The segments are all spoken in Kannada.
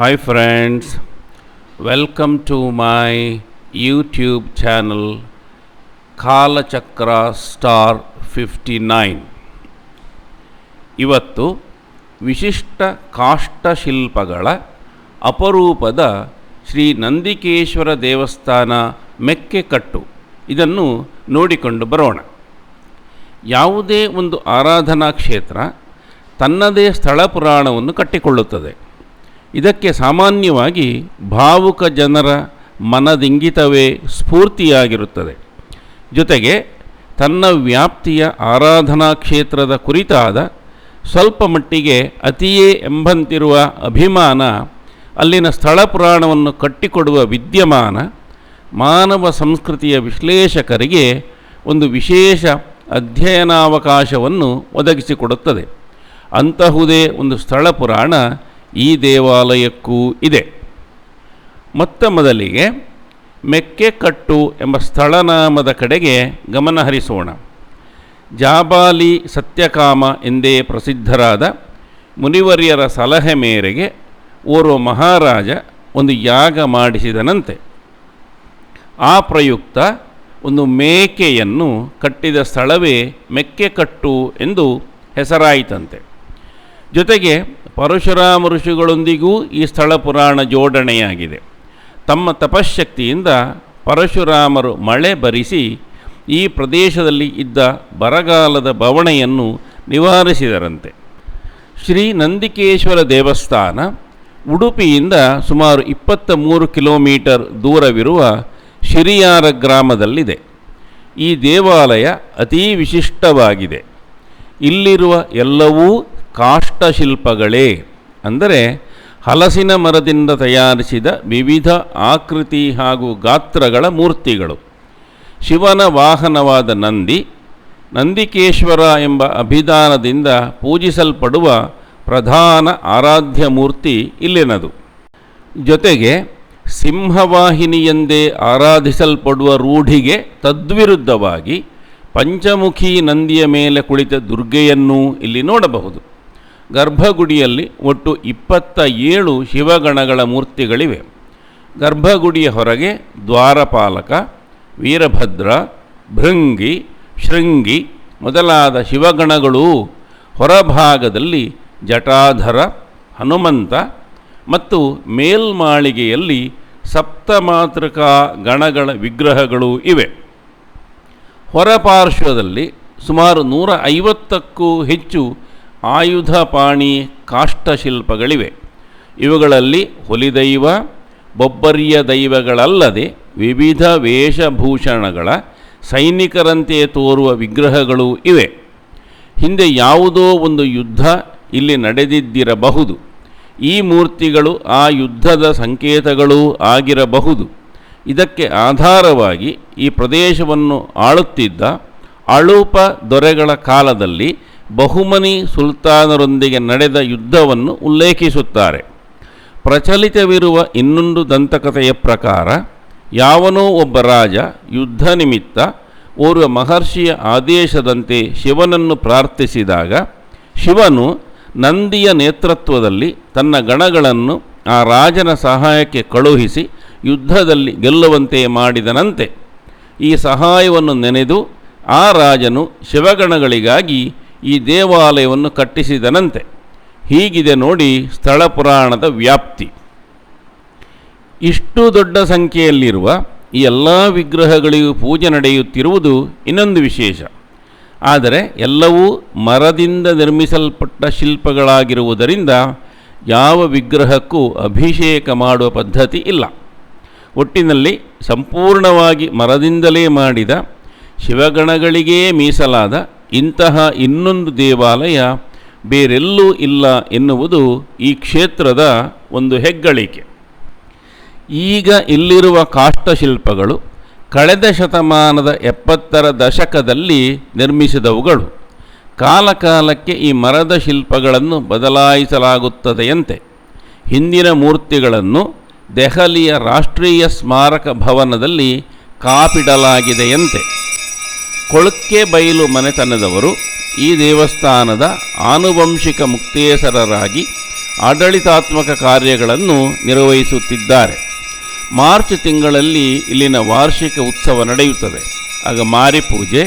Hi, friends welcome to my YouTube channel Kalachakra star fifty nine ಇವತ್ತು ವಿಶಿಷ್ಟ ಕಾಷ್ಟಶಿಲ್ಪಗಳ ಅಪರೂಪದ ಶ್ರೀ ನಂದಿಕೇಶ್ವರ ದೇವಸ್ಥಾನ ಮೆಕ್ಕೆಕಟ್ಟು ಇದನ್ನು ನೋಡಿಕೊಂಡು ಬರೋಣ. ಯಾವುದೇ ಒಂದು ಆರಾಧನಾ ಕ್ಷೇತ್ರ ತನ್ನದೇ ಸ್ಥಳ ಪುರಾಣವನ್ನು ಕಟ್ಟಿಕೊಳ್ಳುತ್ತದೆ. ಇದಕ್ಕೆ ಸಾಮಾನ್ಯವಾಗಿ ಭಾವುಕ ಜನರ ಮನದಿಂಗಿತವೇ ಸ್ಫೂರ್ತಿಯಾಗಿರುತ್ತದೆ. ಜೊತೆಗೆ ತನ್ನ ವ್ಯಾಪ್ತಿಯ ಆರಾಧನಾ ಕ್ಷೇತ್ರದ ಕುರಿತಾದ ಸ್ವಲ್ಪ ಮಟ್ಟಿಗೆ ಅತಿಯೇ ಎಂಬಂತಿರುವ ಅಭಿಮಾನ, ಅಲ್ಲಿನ ಸ್ಥಳ ಪುರಾಣವನ್ನು ಕಟ್ಟಿಕೊಡುವ ವಿದ್ಯಮಾನ ಮಾನವ ಸಂಸ್ಕೃತಿಯ ವಿಶ್ಲೇಷಕರಿಗೆ ಒಂದು ವಿಶೇಷ ಅಧ್ಯಯನಾವಕಾಶವನ್ನು ಒದಗಿಸಿಕೊಡುತ್ತದೆ. ಅಂತಹುದೇ ಒಂದು ಸ್ಥಳ ಪುರಾಣ ಈ ದೇವಾಲಯಕ್ಕೂ ಇದೆ. ಮೊತ್ತ ಮೊದಲಿಗೆ ಮೆಕ್ಕೆಕಟ್ಟು ಎಂಬ ಸ್ಥಳನಾಮದ ಕಡೆಗೆ ಗಮನಹರಿಸೋಣ ಜಾಬಾಲಿ ಸತ್ಯಕಾಮ ಎಂದೇ ಪ್ರಸಿದ್ಧರಾದ ಮುನಿವರ್ಯರ ಸಲಹೆ ಮೇರೆಗೆ ಓರ್ವ ಮಹಾರಾಜ ಒಂದು ಯಾಗ ಮಾಡಿಸಿದನಂತೆ. ಆ ಪ್ರಯುಕ್ತ ಒಂದು ಮೇಕೆಯನ್ನು ಕಟ್ಟಿದ ಸ್ಥಳವೇ ಮೆಕ್ಕೆಕಟ್ಟು ಎಂದು ಹೆಸರಾಯಿತಂತೆ. ಜೊತೆಗೆ ಪರಶುರಾಮ ಋಷಿಗಳೊಂದಿಗೂ ಈ ಸ್ಥಳ ಪುರಾಣ ಜೋಡಣೆಯಾಗಿದೆ. ತಮ್ಮ ತಪಶ್ಶಕ್ತಿಯಿಂದ ಪರಶುರಾಮರು ಮಳೆ ಬರಿಸಿ ಈ ಪ್ರದೇಶದಲ್ಲಿ ಇದ್ದ ಬರಗಾಲದ ಬವಣೆಯನ್ನು ನಿವಾರಿಸಿದರಂತೆ. ಶ್ರೀ ನಂದಿಕೇಶ್ವರ ದೇವಸ್ಥಾನ ಉಡುಪಿಯಿಂದ ಸುಮಾರು ಇಪ್ಪತ್ತ ಮೂರು ಕಿಲೋಮೀಟರ್ ದೂರವಿರುವ ಶಿರಿಯಾರ ಗ್ರಾಮದಲ್ಲಿದೆ. ಈ ದೇವಾಲಯ ಅತೀ ವಿಶಿಷ್ಟವಾಗಿದೆ. ಇಲ್ಲಿರುವ ಎಲ್ಲವೂ ಕಾಷ್ಟಶಿಲ್ಪಗಳೇ ಅಂದರೆ ಹಲಸಿನ ಮರದಿಂದ ತಯಾರಿಸಿದ ವಿವಿಧ ಆಕೃತಿ ಹಾಗೂ ಗಾತ್ರಗಳ ಮೂರ್ತಿಗಳು. ಶಿವನ ವಾಹನವಾದ ನಂದಿ, ನಂದಿಕೇಶ್ವರ ಎಂಬ ಅಭಿಧಾನದಿಂದ ಪೂಜಿಸಲ್ಪಡುವ ಪ್ರಧಾನ ಆರಾಧ್ಯ ಮೂರ್ತಿ ಇಲ್ಲಿನದು. ಜೊತೆಗೆ ಸಿಂಹವಾಹಿನಿಯೆಂದೇ ಆರಾಧಿಸಲ್ಪಡುವ ರೂಢಿಗೆ ತದ್ವಿರುದ್ಧವಾಗಿ ಪಂಚಮುಖಿ ನಂದಿಯ ಮೇಲೆ ಕುಳಿತ ದುರ್ಗೆಯನ್ನೂ ಇಲ್ಲಿ ನೋಡಬಹುದು. ಗರ್ಭಗುಡಿಯಲ್ಲಿ ಒಟ್ಟು ಇಪ್ಪತ್ತ ಏಳು ಶಿವಗಣಗಳ ಮೂರ್ತಿಗಳಿವೆ. ಗರ್ಭಗುಡಿಯ ಹೊರಗೆ ದ್ವಾರಪಾಲಕ, ವೀರಭದ್ರ, ಭೃಂಗಿ, ಶೃಂಗಿ ಮೊದಲಾದ ಶಿವಗಣಗಳು ಹೊರಭಾಗದಲ್ಲಿ ಜಟಾಧರ, ಹನುಮಂತ ಮತ್ತು ಮೇಲ್ಮಾಳಿಗೆಯಲ್ಲಿ ಸಪ್ತಮಾತೃಕಾ ಗಣಗಳ ವಿಗ್ರಹಗಳು ಇವೆ. ಹೊರಪಾರ್ಶ್ವದಲ್ಲಿ ಸುಮಾರು ನೂರ ಐವತ್ತಕ್ಕೂ ಹೆಚ್ಚು ಆಯುಧಪಾಣಿ ಕಾಷ್ಟಶಿಲ್ಪಗಳಿವೆ. ಇವುಗಳಲ್ಲಿ ಹುಲಿದೈವ, ಬೊಬ್ಬರಿಯ ದೈವಗಳಲ್ಲದೆ ವಿವಿಧ ವೇಷಭೂಷಣಗಳ ಸೈನಿಕರಂತೆ ತೋರುವ ವಿಗ್ರಹಗಳು ಇವೆ. ಹಿಂದೆ ಯಾವುದೋ ಒಂದು ಯುದ್ಧ ಇಲ್ಲಿ ನಡೆದಿದ್ದಿರಬಹುದು. ಈ ಮೂರ್ತಿಗಳು ಆ ಯುದ್ಧದ ಸಂಕೇತಗಳೂ ಆಗಿರಬಹುದು. ಇದಕ್ಕೆ ಆಧಾರವಾಗಿ ಈ ಪ್ರದೇಶವನ್ನು ಆಳುತ್ತಿದ್ದ ಅಳುಪ ದೊರೆಗಳ ಕಾಲದಲ್ಲಿ ಬಹುಮನಿ ಸುಲ್ತಾನರೊಂದಿಗೆ ನಡೆದ ಯುದ್ಧವನ್ನು ಉಲ್ಲೇಖಿಸುತ್ತಾರೆ. ಪ್ರಚಲಿತವಿರುವ ಇನ್ನೊಂದು ದಂತಕಥೆಯ ಪ್ರಕಾರ, ಯಾವನೋ ಒಬ್ಬ ರಾಜ ಯುದ್ಧ ನಿಮಿತ್ತ ಓರ್ವ ಮಹರ್ಷಿಯ ಆದೇಶದಂತೆ ಶಿವನನ್ನು ಪ್ರಾರ್ಥಿಸಿದಾಗ, ಶಿವನು ನಂದಿಯ ನೇತೃತ್ವದಲ್ಲಿ ತನ್ನ ಗಣಗಳನ್ನು ಆ ರಾಜನ ಸಹಾಯಕ್ಕೆ ಕಳುಹಿಸಿ ಯುದ್ಧದಲ್ಲಿ ಗೆಲ್ಲುವಂತೆ ಮಾಡಿದನಂತೆ. ಈ ಸಹಾಯವನ್ನು ನೆನೆದು ಆ ರಾಜನು ಶಿವಗಣಗಳಿಗಾಗಿ ಈ ದೇವಾಲಯವನ್ನು ಕಟ್ಟಿಸಿದನಂತೆ. ಹೀಗಿದೆ ನೋಡಿ ಸ್ಥಳ ಪುರಾಣದ ವ್ಯಾಪ್ತಿ. ಇಷ್ಟು ದೊಡ್ಡ ಸಂಖ್ಯೆಯಲ್ಲಿರುವ ಈ ಎಲ್ಲ ವಿಗ್ರಹಗಳಿಗೂ ಪೂಜೆ ನಡೆಯುತ್ತಿರುವುದು ಇನ್ನೊಂದು ವಿಶೇಷ. ಆದರೆ ಎಲ್ಲವೂ ಮರದಿಂದ ನಿರ್ಮಿಸಲ್ಪಟ್ಟ ಶಿಲ್ಪಗಳಾಗಿರುವುದರಿಂದ ಯಾವ ವಿಗ್ರಹಕ್ಕೂ ಅಭಿಷೇಕ ಮಾಡುವ ಪದ್ಧತಿ ಇಲ್ಲ. ಒಟ್ಟಿನಲ್ಲಿ ಸಂಪೂರ್ಣವಾಗಿ ಮರದಿಂದಲೇ ಮಾಡಿದ ಶಿವಗಣಗಳಿಗೇ ಮೀಸಲಾದ ಇಂತಹ ಇನ್ನೊಂದು ದೇವಾಲಯ ಬೇರೆಲ್ಲೂ ಇಲ್ಲ ಎನ್ನುವುದು ಈ ಕ್ಷೇತ್ರದ ಒಂದು ಹೆಗ್ಗಳಿಕೆ. ಈಗ ಇಲ್ಲಿರುವ ಕಾಷ್ಟಶಿಲ್ಪಗಳು ಕಳೆದ ಶತಮಾನದ ಎಪ್ಪತ್ತರ ದಶಕದಲ್ಲಿ ನಿರ್ಮಿಸಿದವುಗಳು. ಕಾಲಕಾಲಕ್ಕೆ ಈ ಮರದ ಶಿಲ್ಪಗಳನ್ನು ಬದಲಾಯಿಸಲಾಗುತ್ತದೆಯಂತೆ. ಹಿಂದಿನ ಮೂರ್ತಿಗಳನ್ನು ದೆಹಲಿಯ ರಾಷ್ಟ್ರೀಯ ಸ್ಮಾರಕ ಭವನದಲ್ಲಿ ಕಾಪಿಡಲಾಗಿದೆಯಂತೆ. ಕೊಳಕ್ಕೆ ಬಯಲು ಮನೆತನದವರು ಈ ದೇವಸ್ಥಾನದ ಆನುವಂಶಿಕ ಮುಕ್ತೇಸರರಾಗಿ ಆಡಳಿತಾತ್ಮಕ ಕಾರ್ಯಗಳನ್ನು ನಿರ್ವಹಿಸುತ್ತಿದ್ದಾರೆ. ಮಾರ್ಚ್ ತಿಂಗಳಲ್ಲಿ ಇಲ್ಲಿನ ವಾರ್ಷಿಕ ಉತ್ಸವ ನಡೆಯುತ್ತದೆ. ಆಗ ಮಾರಿ ಪೂಜೆ,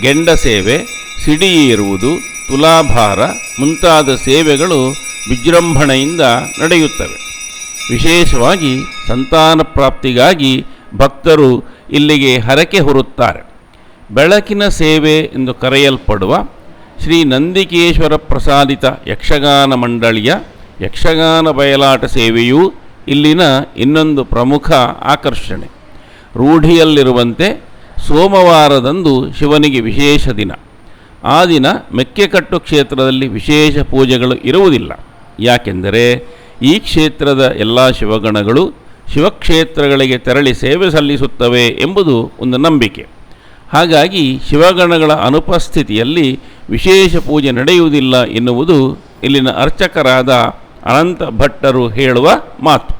ಗೆಂಡ ಸೇವೆ, ಸಿಡಿ ಇರುವುದು ತುಲಾಭಾರ ಮುಂತಾದ ಸೇವೆಗಳು ವಿಜೃಂಭಣೆಯಿಂದ ನಡೆಯುತ್ತವೆ. ವಿಶೇಷವಾಗಿ ಸಂತಾನ ಪ್ರಾಪ್ತಿಗಾಗಿ ಭಕ್ತರು ಇಲ್ಲಿಗೆ ಹರಕೆ ಹೊರುತ್ತಾರೆ. ಬೆಳಕಿನ ಸೇವೆ ಎಂದು ಕರೆಯಲ್ಪಡುವ ಶ್ರೀ ನಂದಿಕೇಶ್ವರ ಪ್ರಸಾದಿತ ಯಕ್ಷಗಾನ ಮಂಡಳಿಯ ಯಕ್ಷಗಾನ ಬಯಲಾಟ ಸೇವೆಯೂ ಇಲ್ಲಿನ ಇನ್ನೊಂದು ಪ್ರಮುಖ ಆಕರ್ಷಣೆ. ರೂಢಿಯಲ್ಲಿರುವಂತೆ ಸೋಮವಾರದಂದು ಶಿವನಿಗೆ ವಿಶೇಷ ದಿನ. ಆ ದಿನ ಮೆಕ್ಕೆಕಟ್ಟು ಕ್ಷೇತ್ರದಲ್ಲಿ ವಿಶೇಷ ಪೂಜೆಗಳು ಇರುವುದಿಲ್ಲ. ಯಾಕೆಂದರೆ ಈ ಕ್ಷೇತ್ರದ ಎಲ್ಲ ಶಿವಗಣಗಳು ಶಿವಕ್ಷೇತ್ರಗಳಿಗೆ ತೆರಳಿ ಸೇವೆ ಸಲ್ಲಿಸುತ್ತವೆ ಎಂಬುದು ಒಂದು ನಂಬಿಕೆ. ಹಾಗಾಗಿ ಶಿವಗಣಗಳ ಅನುಪಸ್ಥಿತಿಯಲ್ಲಿ ವಿಶೇಷ ಪೂಜೆ ನಡೆಯುವುದಿಲ್ಲ ಎನ್ನುವುದು ಇಲ್ಲಿನ ಅರ್ಚಕರಾದ ಅನಂತ ಭಟ್ಟರು ಹೇಳುವ ಮಾತು.